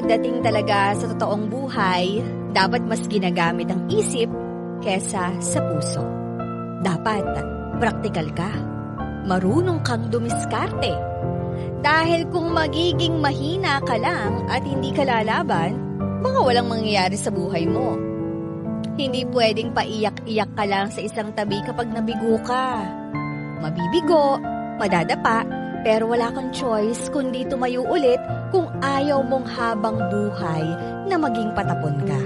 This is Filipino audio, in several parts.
pagdating talaga sa totoong buhay, dapat mas ginagamit ang isip kesa sa puso. Dapat praktikal ka. Marunong kang dumiskarte. Dahil kung magiging mahina ka lang at hindi ka lalaban, baka walang mangyayari sa buhay mo. Hindi pwedeng paiyak-iyak ka lang sa isang tabi kapag nabigo ka. Mabibigo, madadapa, pero wala kang choice kundi tumayo ulit kung ayaw mong habang buhay na maging patapon ka.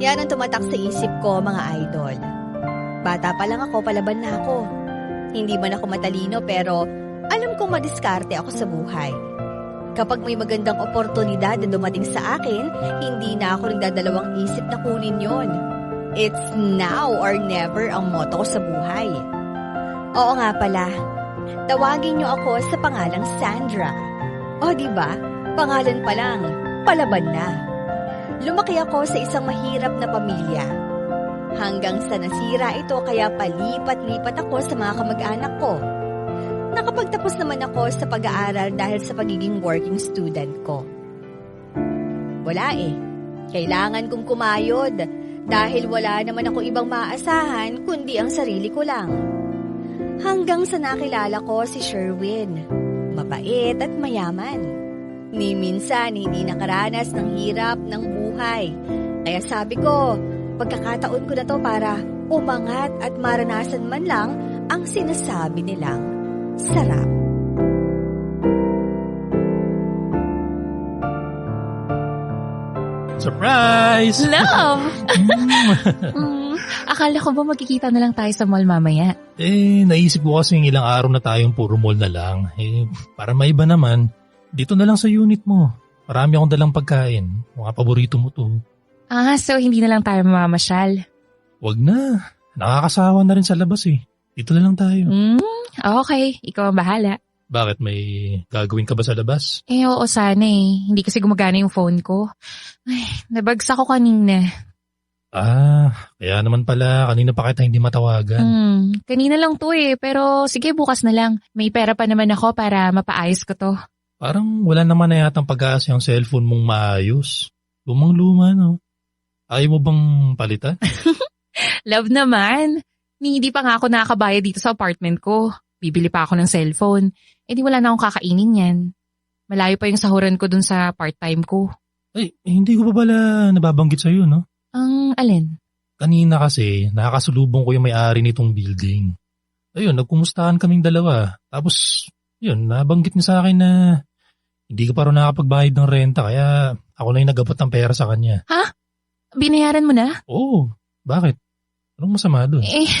Yan ang tumatak sa isip ko mga idol. Bata pa lang ako, palaban na ako. Hindi man ako matalino pero alam kong madiskarte ako sa buhay. Kapag may magandang oportunidad na dumating sa akin, hindi na ako nagdadalawang isip na kunin yon. It's now or never ang motto ko sa buhay. Oo nga pala, tawagin niyo ako sa pangalang Sandra. O di ba? Pangalan pa lang, palaban na. Lumaki ako sa isang mahirap na pamilya. Hanggang sa nasira ito kaya palipat-lipat ako sa mga kamag-anak ko. Nakapagtapos naman ako sa pag-aaral dahil sa pagiging working student ko. Wala eh. Kailangan kong kumayod dahil wala naman ako ibang maasahan kundi ang sarili ko lang. Hanggang sa nakilala ko si Sherwin. Mabait at mayaman. Ni minsan hindi nakaranas ng hirap ng buhay. Kaya sabi ko, pagkakataon ko na to para umangat at maranasan man lang ang sinasabi nilang sarap. Surprise! Love! Mm. mm, akala ko ba magkikita na lang tayo sa mall mamaya? eh, naisip ko kasi ilang araw na tayong puro mall na lang. Eh, para maiba naman, dito na lang sa unit mo. Marami akong dalang pagkain. Mga paborito mo to. Ah, so hindi na lang tayo mamamasyal. Wag na. Nakakasawa na rin sa labas eh. Dito na lang tayo. Hmm, okay. Ikaw ang bahala. Bakit may gagawin ka ba sa labas? Eh, oo sana eh. Hindi kasi gumagana yung phone ko. Ay, nabagsak ko kanina. Ah, kaya naman pala kanina pa kita hindi matawagan. Hmm, kanina lang to eh. Pero sige, bukas na lang. May pera pa naman ako para mapaayos ko to. Parang wala naman na yatang pag-aas yung cellphone mong maayos. Lumang-luma no. Ayaw mo bang palitan? Love naman. Ni hindi pa nga ako nakakabayad dito sa apartment ko. Bibili pa ako ng cellphone. Eh di wala na akong kakainin yan. Malayo pa yung sahuran ko dun sa part-time ko. Ay, hindi ko pa pala nababanggit sa'yo, no? Ang alin? Kanina kasi, nakakasulubong ko yung may-ari nitong building. Ayun, nagkumustahan kaming dalawa. Tapos, yun, nabanggit niya sa akin na hindi ka pa rin nakapagbayad ng renta kaya ako na yung nagabot ng pera sa kanya. Binayaran mo na? Oo, bakit? Anong masama doon? Eh,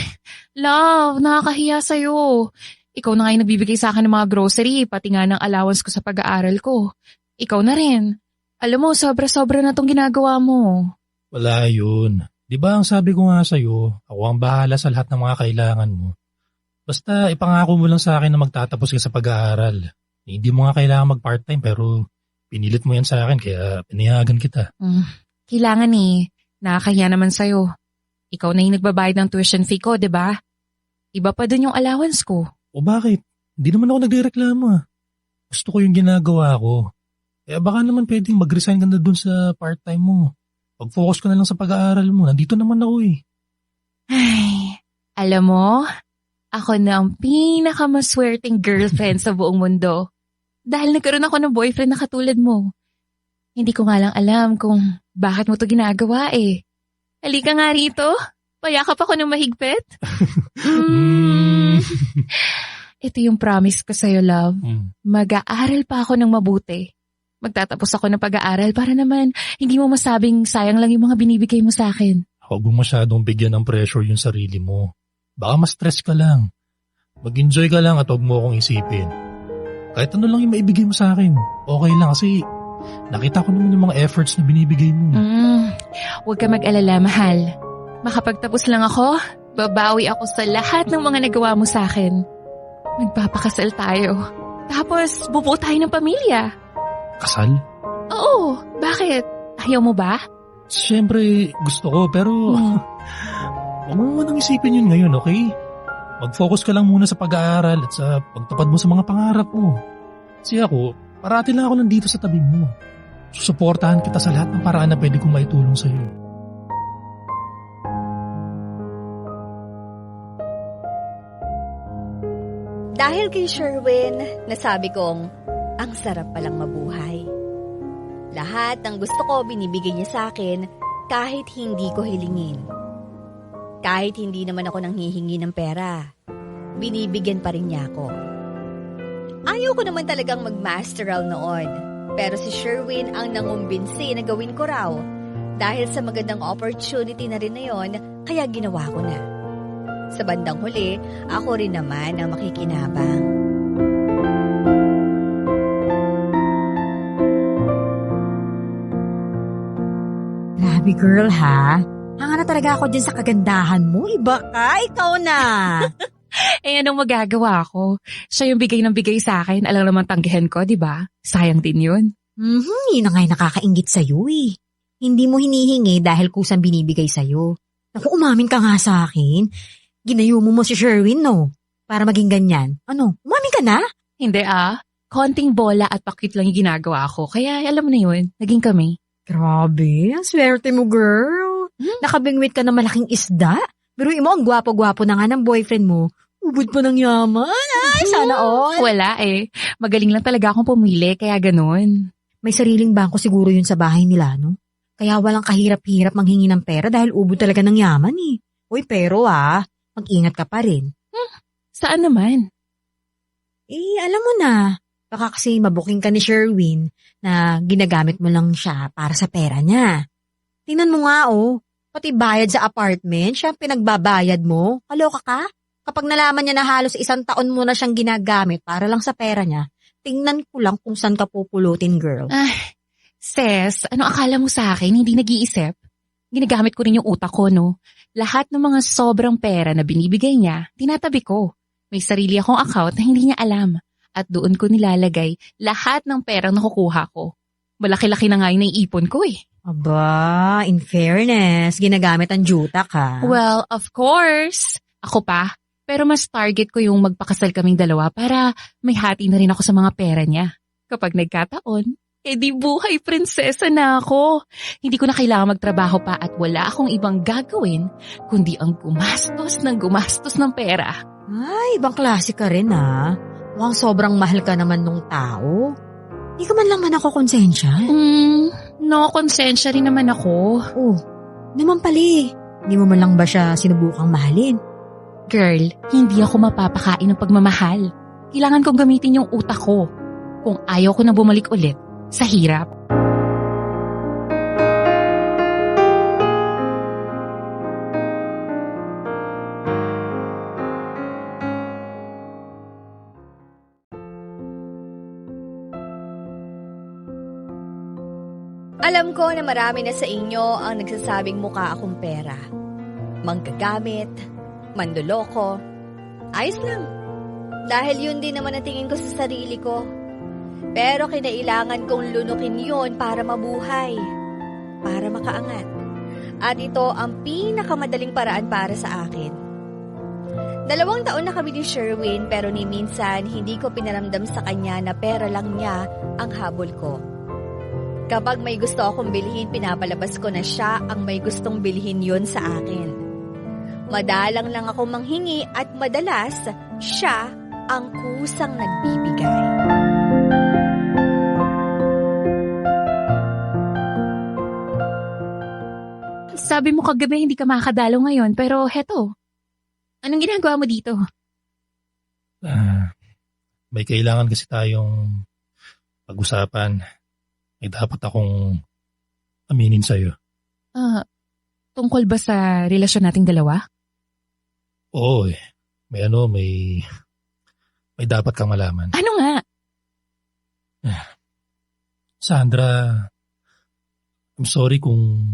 love, nakakahiya sa'yo. Ikaw na nga yung nagbibigay sa akin ng mga grocery, pati nga ng allowance ko sa pag-aaral ko. Ikaw na rin. Alam mo, sobra-sobra na tong ginagawa mo. Wala yun. Di ba ang sabi ko nga sa'yo, ako ang bahala sa lahat ng mga kailangan mo. Basta ipangako mo lang sa akin na magtatapos ka sa pag-aaral. Hindi mo nga kailangan mag-part-time pero pinilit mo yan sa akin kaya pinayagan kita. Mm, kailangan eh. Nakakahiya naman sa'yo. Ikaw na yung nagbabayad ng tuition fee ko, di ba? Iba pa dun yung allowance ko. O bakit? Hindi naman ako nagrereklamo ah. Gusto ko yung ginagawa ko. Kaya baka naman pwedeng mag-resign ka na dun sa part-time mo. Pag-focus ka na lang sa pag-aaral mo. Nandito naman ako eh. Ay, alam mo, ako na ang pinakamaswerteng girlfriend sa buong mundo. Dahil nagkaroon ako ng boyfriend na katulad mo. Hindi ko nga lang alam kung bakit mo to ginagawa eh. Halika nga rito. Payakap ako ng mahigpit. Mm. Ito yung promise ko sa'yo, love. Hmm. Mag-aaral pa ako ng mabuti. Magtatapos ako ng pag-aaral para naman hindi mo masabing sayang lang yung mga binibigay mo sa akin. Huwag mo masyadong bigyan ng pressure yung sarili mo. Baka ma-stress ka lang. Mag-enjoy ka lang at huwag mo akong isipin. Kahit ano lang yung maibigay mo sa akin. Okay lang kasi nakita ko naman yung mga efforts na binibigay mo. Mm, huwag ka mag-alala, mahal. Makapagtapos lang ako, babawi ako sa lahat ng mga nagawa mo sa akin. Magpapakasal tayo. Tapos, bubuo tayo ng pamilya. Kasal? Oo, bakit? Ayaw mo ba? Siyempre, gusto ko pero Hmm. huwag mo munang isipin yun ngayon, okay? Mag-focus ka lang muna sa pag-aaral at sa pagtupad mo sa mga pangarap mo. Kasi ako, Parati lang ako nandito sa tabi mo. Susuportahan kita sa lahat ng paraan na pwede kong maitulong sa'yo. Dahil kay Sherwin, nasabi kong, ang sarap palang mabuhay. Lahat ng gusto ko binibigay niya sa akin kahit hindi ko hilingin. Kahit hindi naman ako nanghihingi ng pera, binibigyan pa rin niya ako. Ayaw ko naman talagang mag-masteral noon, pero si Sherwin ang nangumbinsi na gawin ko raw. Dahil sa magandang opportunity na rin na yon, kaya ginawa ko na. Sa bandang huli, ako rin naman ang makikinabang. Grabe girl ha. Hanga na talaga ako dyan sa kagandahan mo. Iba ka, ikaw na. Eh, anong magagawa ko? Siya yung bigay ng bigay sa akin. Alam naman tanggihan ko, di ba? Sayang din yun. Mhm, yun na nga yung nakakaingit sa'yo eh. Hindi mo hinihingi dahil kusang binibigay sa'yo. Naku, umamin ka nga sa akin. Ginayo mo mo si Sherwin, no? Para maging ganyan. Ano, umamin ka na? Hindi ah. Konting bola at pakit lang yung ginagawa ko. Kaya alam mo na yun, naging kami. Grabe, ang swerte mo, girl. Hmm? Nakabingwit ka ng malaking isda. Pero mo, ang gwapo-gwapo na nga ng boyfriend mo. Ubod pa ng yaman. Ay, sana all. Wala eh. Magaling lang talaga akong pumili, kaya ganun. May sariling bangko siguro yun sa bahay nila, no? Kaya walang kahirap-hirap manghingi ng pera dahil ubod talaga ng yaman eh. Uy, pero ah, mag-ingat ka pa rin. Saan naman? Eh, alam mo na, baka kasi mabuking ka ni Sherwin na ginagamit mo lang siya para sa pera niya. Tingnan mo nga oh, pati bayad sa apartment, siya ang pinagbabayad mo. Kaloka ka? Kapag nalaman niya na halos isang taon mo na siyang ginagamit para lang sa pera niya, tingnan ko lang kung saan ka pupulutin, girl. Ses, ano akala mo sa akin? Hindi nag-iisip? Ginagamit ko rin yung utak ko, no? Lahat ng mga sobrang pera na binibigay niya, tinatabi ko. May sarili akong account na hindi niya alam. At doon ko nilalagay lahat ng perang nakukuha ko. Malaki-laki na nga yung naiipon ko eh. Aba, in fairness, ginagamit ang juta ka. Well, of course. Ako pa. Pero mas target ko yung magpakasal kaming dalawa para may hati na rin ako sa mga pera niya. Kapag nagkataon, eh di buhay prinsesa na ako. Hindi ko na kailangan magtrabaho pa at wala akong ibang gagawin kundi ang gumastos ng gumastos ng pera. Ay, ibang klase ka rin ah. Mukhang sobrang mahal ka naman nung tao. Di ka man lang man ako konsensya. Hmm, no konsensya rin naman ako. Oh, naman pali. Hindi mo man lang ba siya sinubukang mahalin? Girl, hindi ako mapapakain ng pagmamahal. Kailangan kong gamitin yung utak ko. Kung ayaw ko na bumalik ulit sa hirap. Ko na marami na sa inyo ang nagsasabing mukha akong pera. Manggagamit, mandoloko. Ayos lang. Dahil yun din naman ang tingin ko sa sarili ko. Pero kinailangan kong lunukin yon para mabuhay. Para makaangat. At ito ang pinakamadaling paraan para sa akin. Dalawang taon na kami ni Sherwin pero ni minsan hindi ko pinaramdam sa kanya na pera lang niya ang habol ko. Kapag may gusto akong bilhin, pinapalabas ko na siya ang may gustong bilhin yon sa akin. Madalang lang ako manghingi at madalas, siya ang kusang nagbibigay. Sabi mo kagabi hindi ka makakadalo ngayon, pero heto. Anong ginagawa mo dito? Ah, may kailangan kasi tayong pag-usapan. May dapat akong aminin sa'yo. Ah, tungkol ba sa relasyon nating dalawa? Oo eh. May ano, may... May dapat kang malaman. Ano nga? Sandra, I'm sorry kung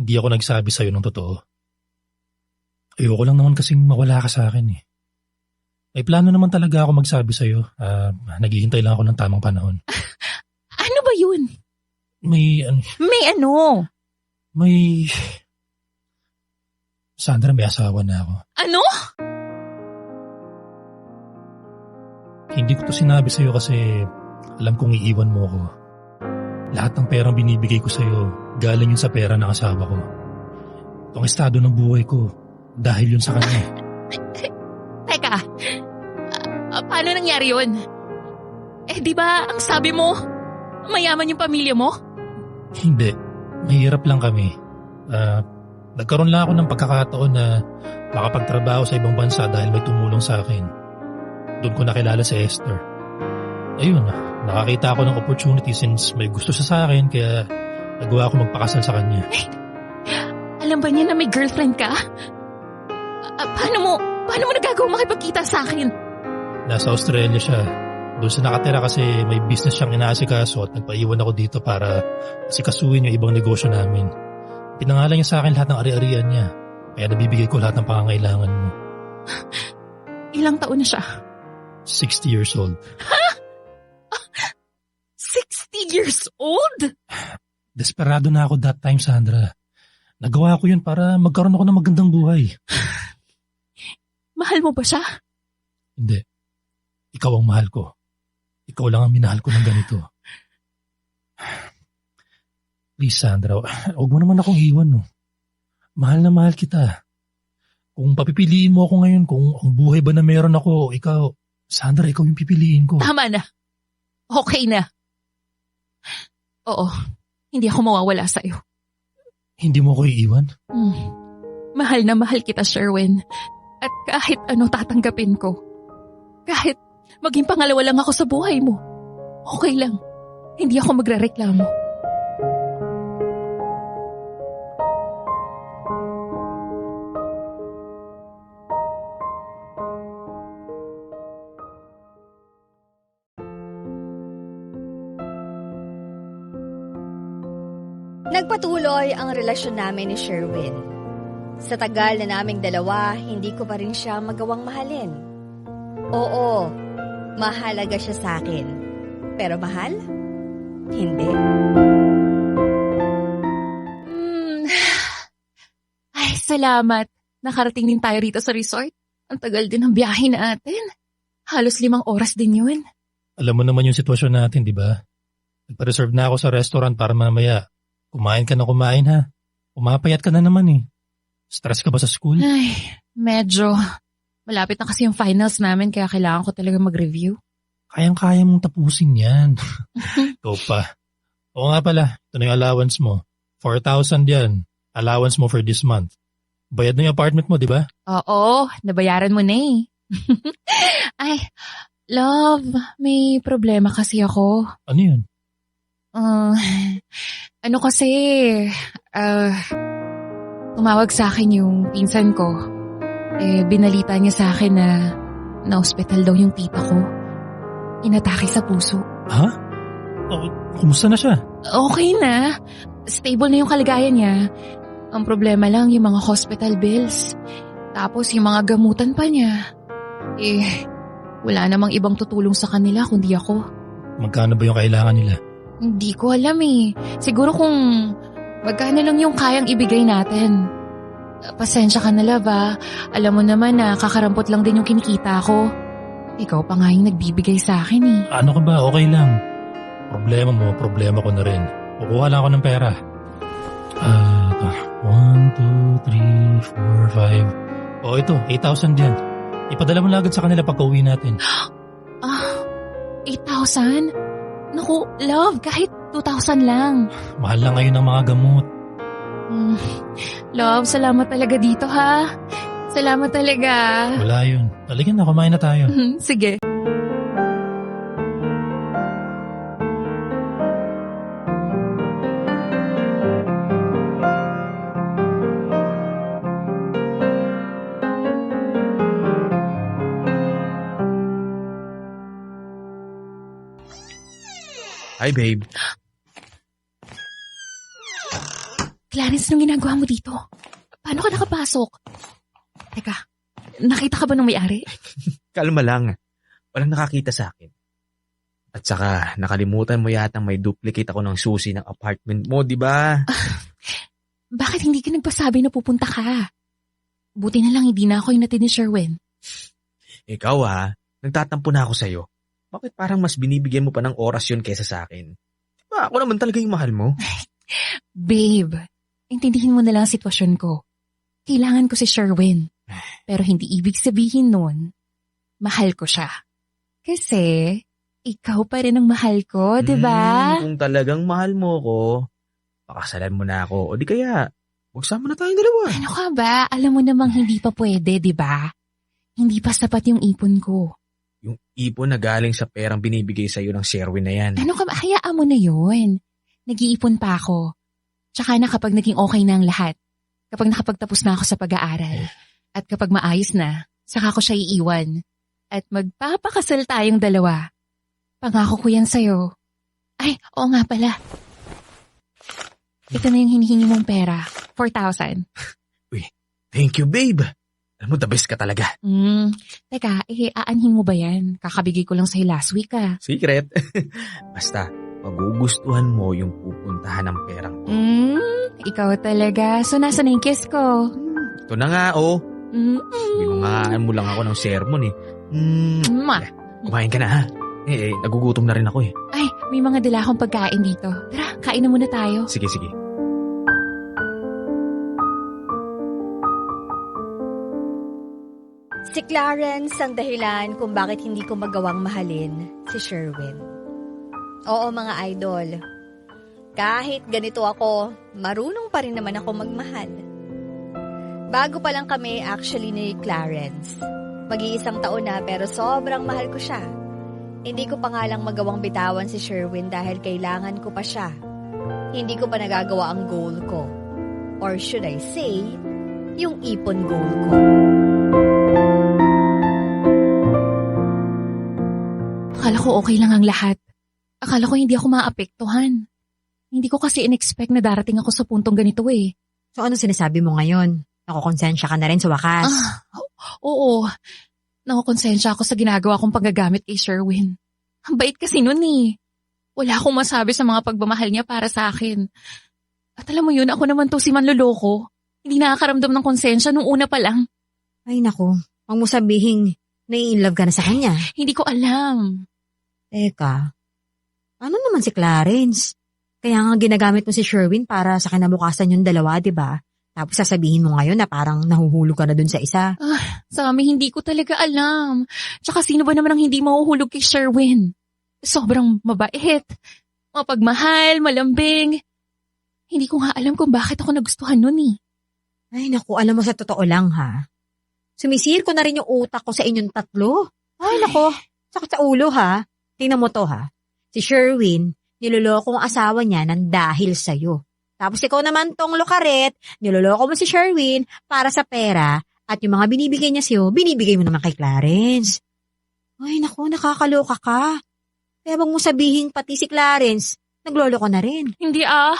hindi ako nagsabi sa'yo ng totoo. Ayoko lang naman kasing mawala ka sa akin eh. May plano naman talaga ako magsabi sa'yo. Ah, naghihintay lang ako ng tamang panahon. May, ano, May ano? may... Sandra, may asawa na ako. Ano? Hindi ko to sinabi sa'yo kasi alam kong iiwan mo ko. Lahat ng perang binibigay ko sa'yo, galing yun sa pera ng asawa ko. Itong estado ng buhay ko, dahil yun sa kanya. Teka, ah, paano nangyari yun? Eh di ba ang sabi mo, mayaman yung pamilya mo? Hindi. Mahirap lang kami. Ah, nagkaroon lang ako ng pagkakataon na makapagtrabaho sa ibang bansa dahil may tumulong sa akin. Doon ko nakilala si Esther. Ayun, nakakita ako ng opportunity since may gusto siya sa akin kaya nagawa ko magpakasal sa kanya. Alam ba niya na may girlfriend ka? Ah, paano mo, paano mo nagagawa makipagkita sa akin? Nasa Australia siya. Doon siya nakatira kasi may business siyang inaasikaso at nagpaiwan ako dito para sikasuin yung ibang negosyo namin. Pinangalan niya sa akin lahat ng ari-arian niya. Kaya nabibigay ko lahat ng pangangailangan mo. Ilang taon na siya? 60 years old. 60 years old? Desperado na ako that time, Sandra. Nagawa ko yun para magkaroon ako ng magandang buhay. Mahal mo ba siya? Hindi. Ikaw ang mahal ko. Ikaw lang ang minahal ko ng ganito. Please, Sandra, huwag mo naman akong iwan, no. Mahal na mahal kita. Kung papipiliin mo ako ngayon, kung ang buhay ba na meron ako, ikaw, Sandra, ikaw yung pipiliin ko. Tama na. Okay na. Oo, hindi ako mawawala sa'yo. Hindi mo ako iiwan? Hmm. Mahal na mahal kita, Sherwin. At kahit ano tatanggapin ko. Kahit maging pangalawa lang ako sa buhay mo. Okay lang. Hindi ako magrereklamo. Nagpatuloy ang relasyon namin ni Sherwin. Sa tagal na naming dalawa, hindi ko pa rin siya magawang mahalin. Oo, mahalaga siya sa akin. Pero mahal? Hindi. Hmm. Ay, salamat. Nakarating din tayo rito sa resort. Ang tagal din ng biyahe natin. Halos limang oras din yun. Alam mo naman yung sitwasyon natin, di ba? Nagpa-reserve na ako sa restaurant para mamaya. Kumain ka na kumain ha. Umapayat ka na naman eh. Stress ka ba sa school? Ay, medyo. Malapit na kasi yung finals namin kaya kailangan ko talaga mag-review. Kayang-kaya mong tapusin yan. Ikaw pa. Oo nga pala, ito na yung allowance mo. 4,000 yan. Allowance mo for this month. Bayad na yung apartment mo, di ba? Oo, nabayaran mo na eh. Ay, love, may problema kasi ako. Ano yun? Ah, ano kasi, ah, tumawag sa akin yung pinsan ko. Eh, binalita niya sa akin na na-hospital daw yung tita ko. Inatake sa puso. Ha? Oh, kumusta na siya? Okay na. Stable na yung kalagayan niya. Ang problema lang yung mga hospital bills. Tapos yung mga gamutan pa niya. Eh, wala namang ibang tutulong sa kanila kundi ako. Magkano ba yung kailangan nila? Hindi ko alam eh. Siguro kung magkano lang yung kayang ibigay natin. Pasensya ka na love ah. Alam mo naman na kakarampot lang din yung kinikita ko. Ikaw pa nga yung nagbibigay sa akin eh. Ano ka ba? Okay lang. Problema mo, problema ko na rin. Kukuha lang ako ng pera. Ah, ito. One, two, three, four, five. Oh, ito. 8,000 yan. Ipadala mo agad sa kanila pagka uwi natin. Ah, 8,000? Naku, love, kahit 2,000 lang. Mahal lang ngayon ang mga gamot. Hmm. Love, salamat talaga dito ha. Salamat talaga. Wala yun. Talagang na, kumain na tayo. Sige. Hi, babe. Clarence, anong ginagawa mo dito? Paano ka nakapasok? Teka, nakita ka ba ng may-ari? Kalma lang. Walang nakakita sa akin. At saka, nakalimutan mo yata may duplicate ako ng susi ng apartment mo, di ba? Bakit hindi ka nagpasabi na pupunta ka? Buti na lang hindi na ako yung natin ni Sherwin. Ikaw ha, nagtatampo na ako sa'yo. Bakit parang mas binibigyan mo pa ng oras yun kaysa sa akin? Diba, ako naman talaga yung mahal mo. Babe, intindihin mo na lang ang sitwasyon ko. Kailangan ko si Sherwin. Pero hindi ibig sabihin nun, mahal ko siya. Kasi, ikaw pa rin ang mahal ko, di ba? Hmm, kung talagang mahal mo ko, pakasalan mo na ako. O di kaya, magsama na tayong dalawa. Ano ka ba? Alam mo namang hindi pa pwede, di ba? Hindi pa sapat yung ipon ko. Yung ipon na galing sa perang binibigay sa'yo ng Sherwin na yan. Ano ka ba? Hayaan mo na yun. Nag-iipon pa ako. Tsaka na kapag naging okay na ang lahat. Kapag nakapagtapos na ako sa pag-aaral. At kapag maayos na, saka ko siya iiwan. At magpapakasal tayong dalawa. Pangako ko yan sa'yo. Ay, oo nga pala. Ito na yung hinihingi mong pera. 4,000. Thank you, babe. Alam mo, the best ka talaga. Hmm. Teka, eh, aanhin mo ba yan? Kakabigay ko lang sa'yo last week ah. Secret. Basta, magugustuhan mo yung pupuntahan ng perang to. Hmm, ikaw talaga. So, nasa na yung kiss ko? Ito na nga, oh. Hmm. Binungaan mo lang ako ng sermon eh. Mm, Mwah. kumain ka na ha. Eh, eh, nagugutom na rin ako eh. Ay, may mga dala akong pagkain dito. Tara, kain na muna tayo. Sige, sige. Si Clarence ang dahilan kung bakit hindi ko magawang mahalin si Sherwin. Oo mga idol, kahit ganito ako, marunong pa rin naman ako magmahal. Bago pa lang kami actually ni Clarence. Mag-iisang taon na pero sobrang mahal ko siya. Hindi ko pa nga lang magawang bitawan si Sherwin dahil kailangan ko pa siya. Hindi ko pa nagagawa ang goal ko. Or should I say, yung ipon goal ko. Akala ko okay lang ang lahat. Akala ko hindi ako maapektuhan. Hindi ko kasi in-expect na darating ako sa puntong ganito eh. So ano sinasabi mo ngayon? Nakukonsensya ka na rin sa wakas. Ah, oo. Nakukonsensya ako sa ginagawa kong paggagamit kay Sherwin. Ang bait kasi nun eh. Wala akong masabi sa mga pagmamahal niya para sa akin. At alam mo yun, ako naman to si manloloko. Hindi nakakaramdam ng konsensya nung una pa lang. Ay nako, huwag mo sabihin, nai-inlove ka na sa kanya. Hindi ko alam. Teka, ano naman si Clarence? Kaya nga ginagamit mo si Sherwin para sa kinabukasan yung dalawa, di ba? Tapos sasabihin mo ngayon na parang nahuhulog ka na dun sa isa. Sa amin, hindi ko talaga alam. Tsaka sino ba naman ang hindi mahuhulog kay Sherwin? Sobrang mabait, mapagmahal, malambing. Hindi ko nga alam kung bakit ako nagustuhan nun eh. Ay naku, alam mo sa totoo lang ha. Sumisir ko na rin yung utak ko sa inyong tatlo. Ay nako, sakit sa ulo ha. Tingnan mo to ha. Si Sherwin, niloloko ang asawa niya ng dahil sa'yo. Tapos ikaw naman tong lokaret, niloloko mo si Sherwin para sa pera at yung mga binibigay niya sa'yo, binibigay mo naman kay Clarence. Ay naku, nakakaloka ka. Kaya mo sabihin pati si Clarence, nagloloko na rin. Hindi ah.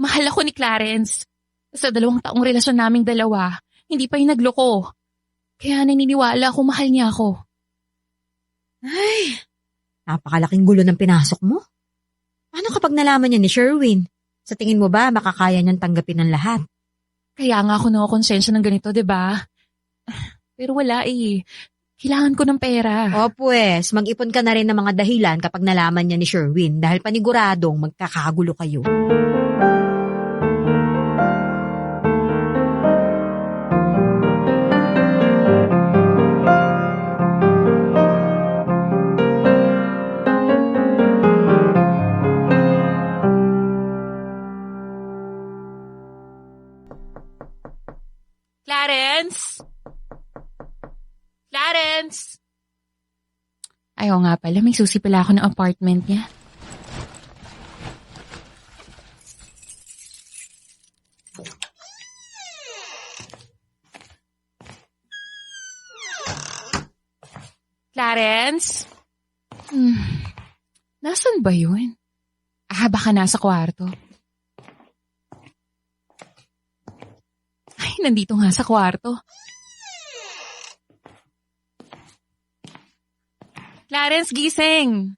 Mahal ako ni Clarence. Sa dalawang taong relasyon naming dalawa, hindi pa yung nagloko. Kaya naniniwala ako mahal niya ako. Ay, napakalaking gulo ng pinasok mo. Paano kapag nalaman niya ni Sherwin? Sa tingin mo ba makakaya niyang tanggapin ng lahat? Kaya nga ako nakakonsensya ng ganito, 'di ba? Pero wala eh. Kailangan ko ng pera. O pues, mag-ipon ka na rin ng mga dahilan kapag nalaman niya ni Sherwin dahil paniguradong magkakagulo kayo. Clarence! Clarence! Ayaw nga pala, may susi pala ako ng apartment niya. Clarence? Hmm. Nasaan ba yun? Ah, baka nasa kwarto. Ay, nandito nga sa kwarto. Clarence, gising!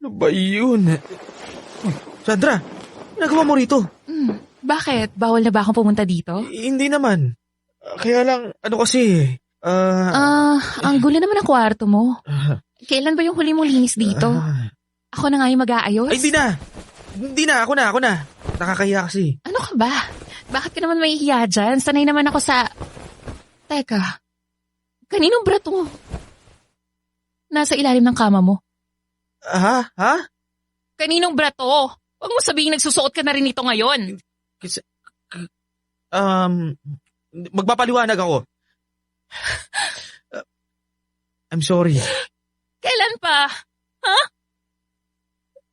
Ano ba yun? Sandra, nagawa mo rito? Hmm, bakit? Bawal na ba akong pumunta dito? Eh, hindi naman. Kaya lang, ano kasi, Ah, Ah, ang gulo naman ang kwarto mo. ah, Kailan ba yung huli mong linis dito? ah. Ako na nga yung mag-aayos. Ay, hindi na. Hindi na, ako na, ako na. Nakakahiya kasi. Ano ka ba? Bakit ka naman mahihiya dyan? Sanay naman ako sa... Teka. Kaninong brato mo? Nasa ilalim ng kama mo. Ha? Ha? Kaninong brato? Huwag mo sabihin nagsusuot ka na rin ito ngayon. Um, magpapaliwanag ako. Uh, I'm sorry. Kailan pa? Ha?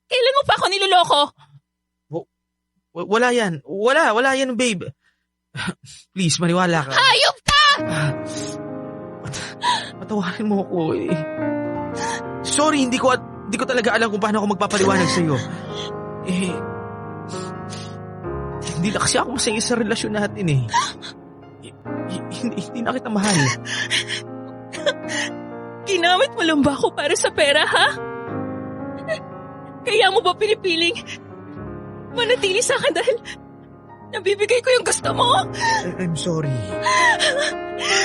Kailan mo pa ako niloloko? W- wala yan. Wala, wala yan, babe. Please, maniwala ka. Hayop ka! Mat- Patawarin mo ako eh. Sorry, hindi ko at hindi ko talaga alam kung paano ako magpapaliwanag sa iyo. Eh, hindi na kasi ako masaya sa relasyon natin eh. Hi- hi- Hindi, hindi na kita mahal. Ginamit mo lang ba ako para sa pera, ha? Kaya mo ba pinipiling manatili sa akin dahil nabibigay ko yung gusto mo? I- I'm sorry.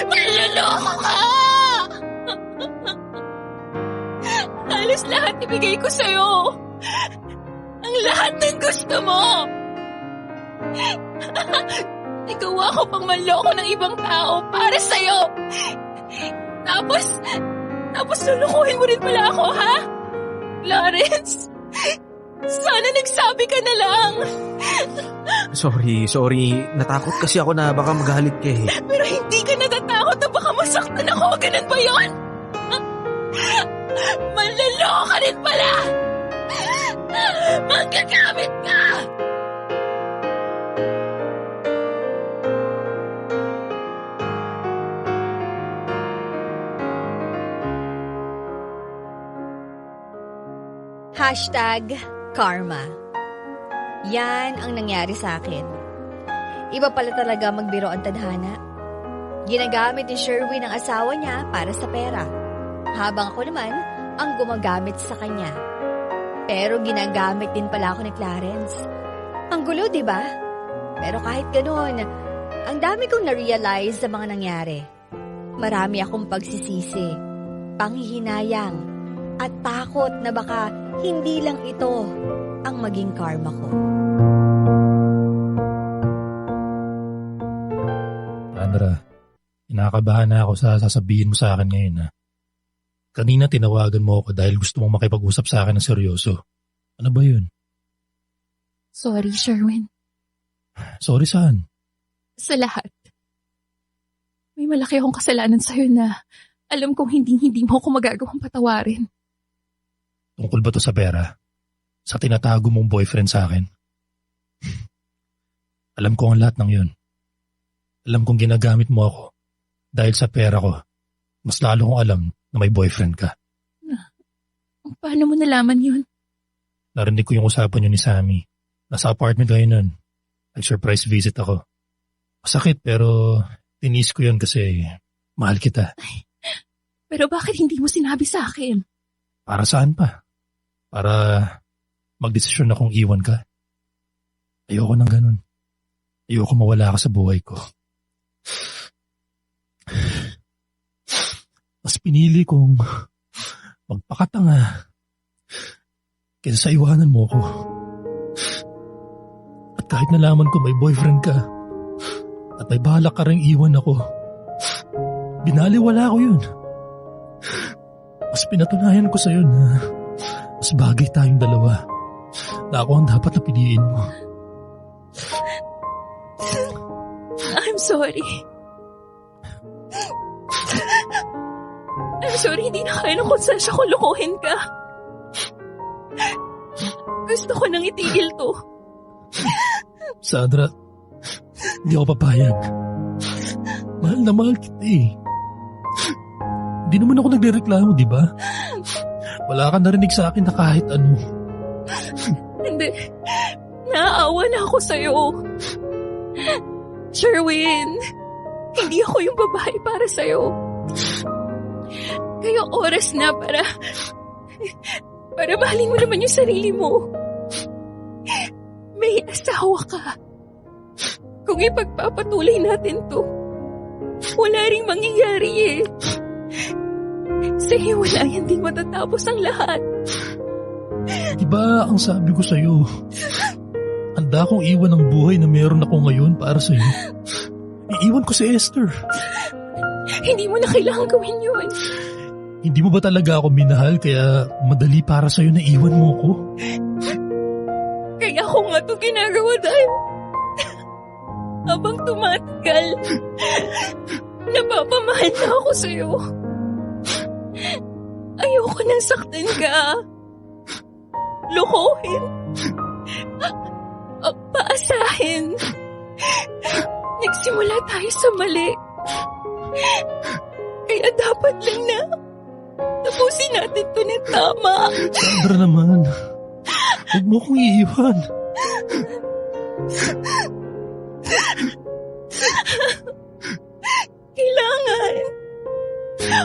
Manloloko ka! Halos lahat ibigay ko sa'yo. Ang lahat ng gusto mo. Nagawa ko pang manloko ng ibang tao para sa'yo. Tapos, tapos lulukuhin mo rin pala ako, ha? Lawrence, sana nagsabi ka na lang. Sorry, sorry. Natakot kasi ako na baka magalit ka eh. Pero hindi ka natatakot na baka masaktan ako. Ganun ba yun? Manlaloko ka rin pala! Manggagamit ka! Hashtag karma. Yan ang nangyari sa akin. Iba pala talaga magbiro ang tadhana. Ginagamit ni Sherwin ang asawa niya para sa pera. Habang ako naman ang gumagamit sa kanya. Pero ginagamit din pala ako ni Clarence. Ang gulo, di ba? Pero kahit ganoon, ang dami kong na-realize sa mga nangyari. Marami akong pagsisisi, panghihinayang, at takot na baka hindi lang ito ang maging karma ko. Sandra, kinakabahan na ako sa sasabihin mo sa akin ngayon ha. Kanina tinawagan mo ako dahil gusto mong makipag-usap sa akin ng seryoso. Ano ba yun? Sorry, Sherwin. Sorry saan? Sa lahat. May malaki akong kasalanan sa'yo na alam kong hindi-hindi mo ako magagawang patawarin. Tungkol ba to sa pera? Sa tinatago mong boyfriend sa akin? Alam ko ang lahat ng yun. Alam kong ginagamit mo ako dahil sa pera ko. Mas lalo kong alam na may boyfriend ka. Paano mo nalaman yun? Narinig ko yung usapan yun ni Sammy. Nasa apartment kayo nun. Nag-surprise visit ako. Masakit pero tinis ko yun kasi mahal kita. Pero bakit hindi mo sinabi sa akin? Para saan pa? Para magdesisyon akong iwan ka? Ayoko nang ganun. Ayoko mawala ka sa buhay ko. Mas pinili kong magpakatanga kaysa sa iwanan mo ko. At kahit nalaman ko may boyfriend ka at may balak ka rin iwan ako, binaliwala ko yun. Mas pinatunayan ko sa'yo na mas bagay tayong dalawa na ako ang dapat na piliin mo. I'm sorry. I'm sorry, hindi na kaya ng konsensya ko lukuhin ka. Gusto ko nang itigil to. Sandra, hindi ako papayag. Mahal na mahal kita eh. Hindi naman ako nagrereklamo, di ba? Wala ka narinig sa akin na kahit ano. Hindi. Naaawa na ako sa'yo. Sherwin, hindi ako yung babae para sa'yo. Kaya oras na para... Para mahalin mo naman yung sarili mo. May asawa ka. Kung ipagpapatuloy natin to, wala ring mangyayari eh. Sa hiwalayan din matatapos ang lahat. Di ba ang sabi ko sa'yo? Handa akong iwan ang buhay na meron ako ngayon para sa'yo. Iiwan ko si Esther. Hindi mo na kailangan gawin yun. Hindi mo ba talaga ako minahal kaya madali para sa'yo na iwan mo ko? Kaya ako nga ito ginagawa dahil habang tumatagal, napapamahal na ako sa'yo. Ayoko nang saktan ka. Lokohin. Ah, Paasahin. Nagsimula tayo sa mali. Kaya dapat lang na tapusin natin to na tama. Sandra naman. Huwag mo kong iiwan.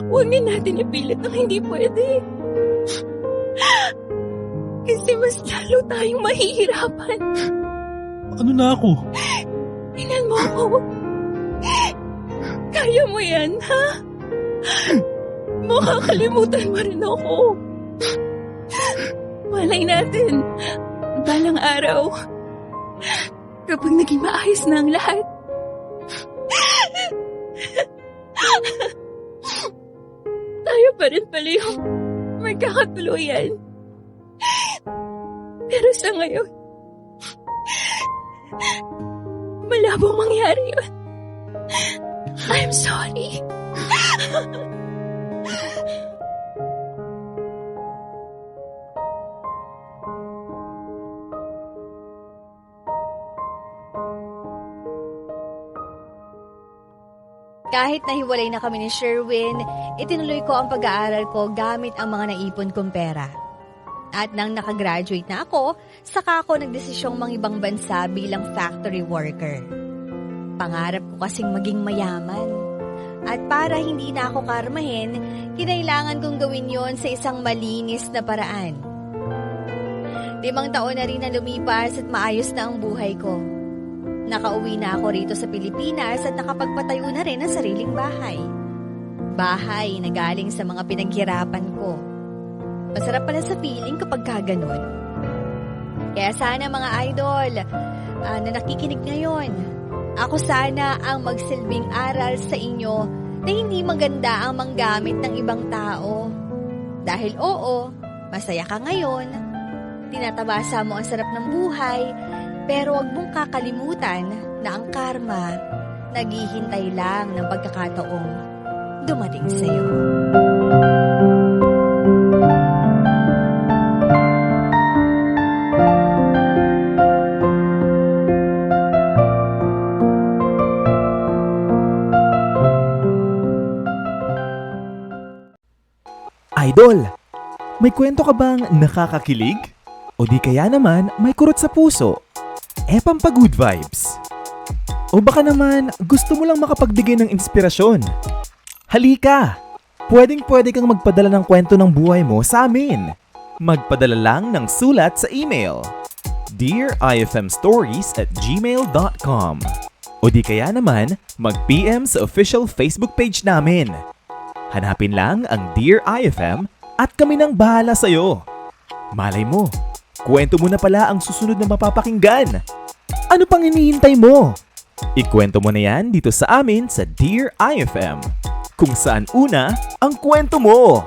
Huwag na natin ipilit ng hindi pwede. Kasi mas lalo tayong mahihirapan. Ano na ako? Tingnan mo ako. Kaya mo yan, ha? Makakalimutan mo rin ako. Malay natin, balang araw, kapag naging maayos na ang lahat, pa rin pala yung magkakatuluyan. Pero sa ngayon, malabong mangyari yun. I'm sorry. Kahit nahiwalay na kami ni Sherwin, itinuloy ko ang pag-aaral ko gamit ang mga naipon kong pera. At nang nakagraduate na ako, saka ako nagdesisyong mangibang bansa bilang factory worker. Pangarap ko kasing maging mayaman. At para hindi na ako karmahin, kinailangan kong gawin yon sa isang malinis na paraan. Limang taon na rin na lumipas at maayos na ang buhay ko. Nakauwi na ako rito sa Pilipinas at nakapagpatayo na rin ng sariling bahay. Bahay na galing sa mga pinaghirapan ko. Masarap pala sa feeling kapag kaganon. Kaya sana mga idol ah, na nakikinig ngayon, ako sana ang magsilbing aral sa inyo na hindi maganda ang manggamit ng ibang tao. Dahil oo, masaya ka ngayon, tinatabasa mo ang sarap ng buhay, pero wag mong kakalimutan na ang karma naghihintay lang ng pagkakataong dumating sa iyo. Idol, may kwento ka bang nakakakilig? O di kaya naman may kurot sa puso? Eh pampa good vibes. O baka naman gusto mo lang makapagbigay ng inspirasyon? Halika! Pwedeng pwede kang magpadala ng kwento ng buhay mo sa amin. Magpadala lang ng sulat sa email Dear IFM Stories at gmail.com O di kaya naman mag-PM sa official Facebook page namin. Hanapin lang ang Dear IFM at kami nang bahala sa'yo. Malay mo, kwento mo na pala ang susunod na mapapakinggan. Ano pang hinihintay mo? Ikwento mo na yan dito sa amin sa Dear IFM. Kung saan una ang kwento mo.